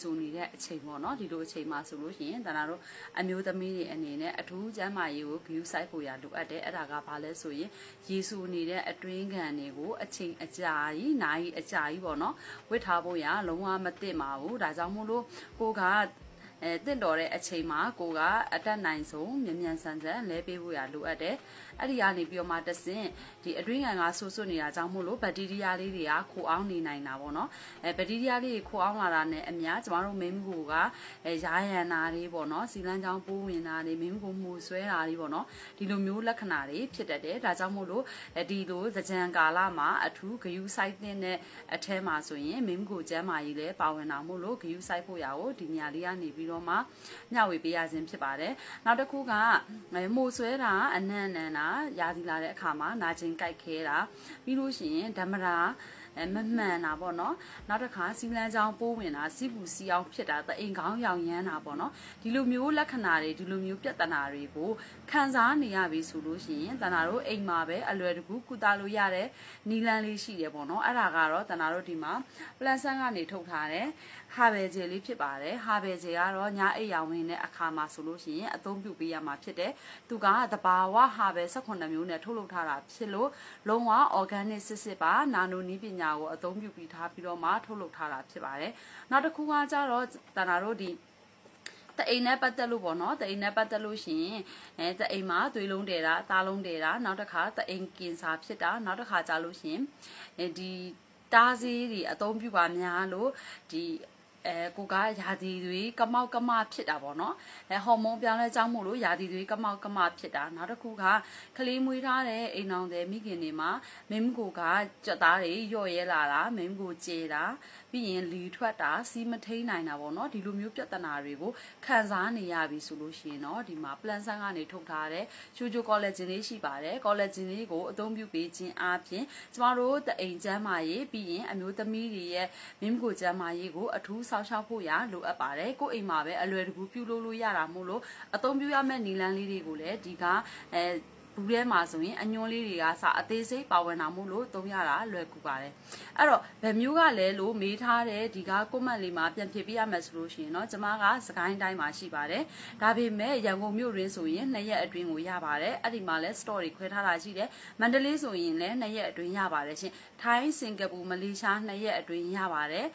ဆိုနေတဲ့အချိန်ပေါ့နော်ဒီလိုအချိန်မှာဆိုလို့ရှိရင်တနာတို့အမျိုးသမီးတွေအနေနဲ့အထူးကျမ်းမာရေးကိုဂရုစိုက်ဖို့ရလိုအပ်တယ်အဲ့ဒါကဘာလဲဆိုရင်ရေဆိုနေတဲ့အတွင်းခံတွေကိုအချိန်အကြာကြီးနိုင်အကြာကြီးပေါ့နော်ဝစ်ထားဖို့ရလုံးဝမသင့်ပါဘူးဒါကြောင့်မို့လို့ကိုက အဲတင့်တော်တဲ့အချိန်မှာကိုကအတက်နိုင်ဆုံးမြန်မြန်ဆန်ဆန်လဲပေးဖို့ရလိုအပ်တယ်အဲ့ဒီကနေပြီးတော့မှတဆင့်ဒီအတွင်းခံကဆူဆွနေတာကြောင့်မို့လို့ဘက်တီးရီးယားလေးတွေကခိုအောင်နေနိုင်တာပေါ့နော်အဲဘက်တီးရီးယားလေးတွေခိုအောင်လာတာနဲ့အများကျမတို့မိန်းမကိုကအဲရာရန်နာတွေပေါ့နော်စီလန်းချောင်းပိုးဝင်တာတွေမိန်းမကိုမှုဆွဲတာတွေပေါ့နော်ဒီလိုမျိုးလက္ခဏာတွေဖြစ်တတ်တယ်ဒါကြောင့်မို့လို့အဲဒီလိုသကြံကာလမှာအထူးဂယုစိုက်တဲ့အထဲမှာဆိုရင်မိန်းမကိုကျမ်းမာကြီးလည်းပါဝင်တာမို့လို့ဂယုစိုက်ဖို့ရကိုဒီညလေးကနေပြီးတော့မှမျှဝေပေးရခြင်းဖြစ်ပါတယ်နောက်တစ်ခုကမိုးဆွဲတာအနံ့နံတာရာသီလာတဲ့အခါမှာနာကျင်ကြိုက်ခဲတာပြီးလို့ရှိရင်ဓမ္မရာအဲ မမှန်တာပေါ့နော်နောက်တစ်ခါစီလန်းချောင်းပိုးဝင်တာစီပူစီအောင်ဖြစ်တာတအိမ်ကောင်းရောင်ရမ်းတာပေါ့နော်ဒီလိုမျိုးလက္ခဏာတွေဒီလိုမျိုးပြဿနာတွေကိုခံစားနေရပြီဆိုလို့ရှိရင်တနာတို့အိမ်မှာပဲအလွယ်တကူကုသလို့ရတဲ့နီလန်းလေးရှိတယ်ပေါ့နော်အဲ့ဒါကတော့တနာတို့ဒီမှာပလန်ဆန်ကနေထုတ်ထားတဲ့ဟာဘယ်ဂျယ်လေးဖြစ်ပါတယ်ဟာဘယ်ဂျယ်ကတော့ညအိပ်ရောင်ဝင်တဲ့အခါမှာဆိုလို့ရှိရင်အသုံးပြုပေးရမှာဖြစ်တယ်သူကတဘာဝဟာဘယ်18မျိုးနဲ့ထုတ်လုပ်ထားတာဖြစ်လို့လုံးဝ organic စစ်စစ်ပါနာနိုနီးပညာကိုအသုံးပြုပြီးထားပြီးတော့မှထုတ်လုပ်ထားတာဖြစ်ပါတယ်နောက်တစ်ခုကကြတော့တနာတို့ဒီတအိမ်နဲ့ပတ်သက်လို့ပေါ့နော်တအိမ်နဲ့ပတ်သက်လို့ရှိရင်အဲတအိမ်မှာသွေးလုံးတယ်တာအသားလုံးတယ်တာနောက်တစ်ခါတအိမ်ကင်ဆာဖြစ်တာနောက်တစ်ခါကြာလို့ရှိရင်အဲဒီတားစီးတွေအသုံးပြုပါများလို့ဒီ အဲကိုကယာတီတွေကမောက်ကမဖြစ်တာပေါ့နော်အဲဟော်မုန်းပြောင်းလဲကြောင်းမို့လို့ယာတီတွေကမောက်ကမဖြစ်တာနောက်တစ်ခုကကလေးမွေးထားတဲ့အိမ်အောင်တဲ့မိခင်တွေမှာမင်းကိုကကြက်သားတွေရော့ရဲလာတာမင်းကိုကျေတာပြီးရင်လီထွက်တာစီးမထိန်နိုင်တာပေါ့နော်ဒီလိုမျိုးပြဿနာတွေကိုခံစားနေရပြီဆိုလို့ရှိရင်တော့ဒီမှာ plan ဆန်းကနေထုတ်ထားတဲ့ချိုချို collagen လေးရှိပါတယ် collagen လေးကိုအသုံးပြုပေးခြင်းအပြင်ကျမတို့တအိမ်ကျန်းမာရေးပြီးရင်အမျိုးသမီးတွေရဲ့မင်းကိုကျန်းမာရေးကိုအထူးစောရှောက်ဖို့ရလိုအပ်ပါတယ်ကိုယ်အိမ်မှာပဲအလွယ်တကူပြုလုပ်လို့ရတာမို့လို့အသုံးပြုရမယ့်နီလန်းလေးတွေကိုလည်းဒီကအဲဘူးထဲမှာဆိုရင်အညွှန်းလေးတွေကစအသေးစိတ်ပါဝင်တာမို့လို့သုံးရတာလွယ်ကူပါတယ်အဲ့တော့ဗယ်မျိုးကလည်းလို့မေးထားတဲ့ဒီကကွန်မန့်လေးမှာပြန်ဖြည့်ပြရမယ်ဆိုလို့ရှိရင်เนาะကျမကစကိုင်းတိုင်းမှာရှိပါတယ်ဒါပေမဲ့ရန်ကုန်မြို့ရင်းဆိုရင်နှစ်ရက်အတွင်းကိုရပါတယ်အဲ့ဒီမှာလည်း story ခွဲထားတာရှိတယ်မန္တလေးဆိုရင်လည်းနှစ်ရက်အတွင်းရပါတယ်ရှင်ထိုင်းစင်ကာပူမလေးရှားနှစ်ရက်အတွင်းရပါတယ်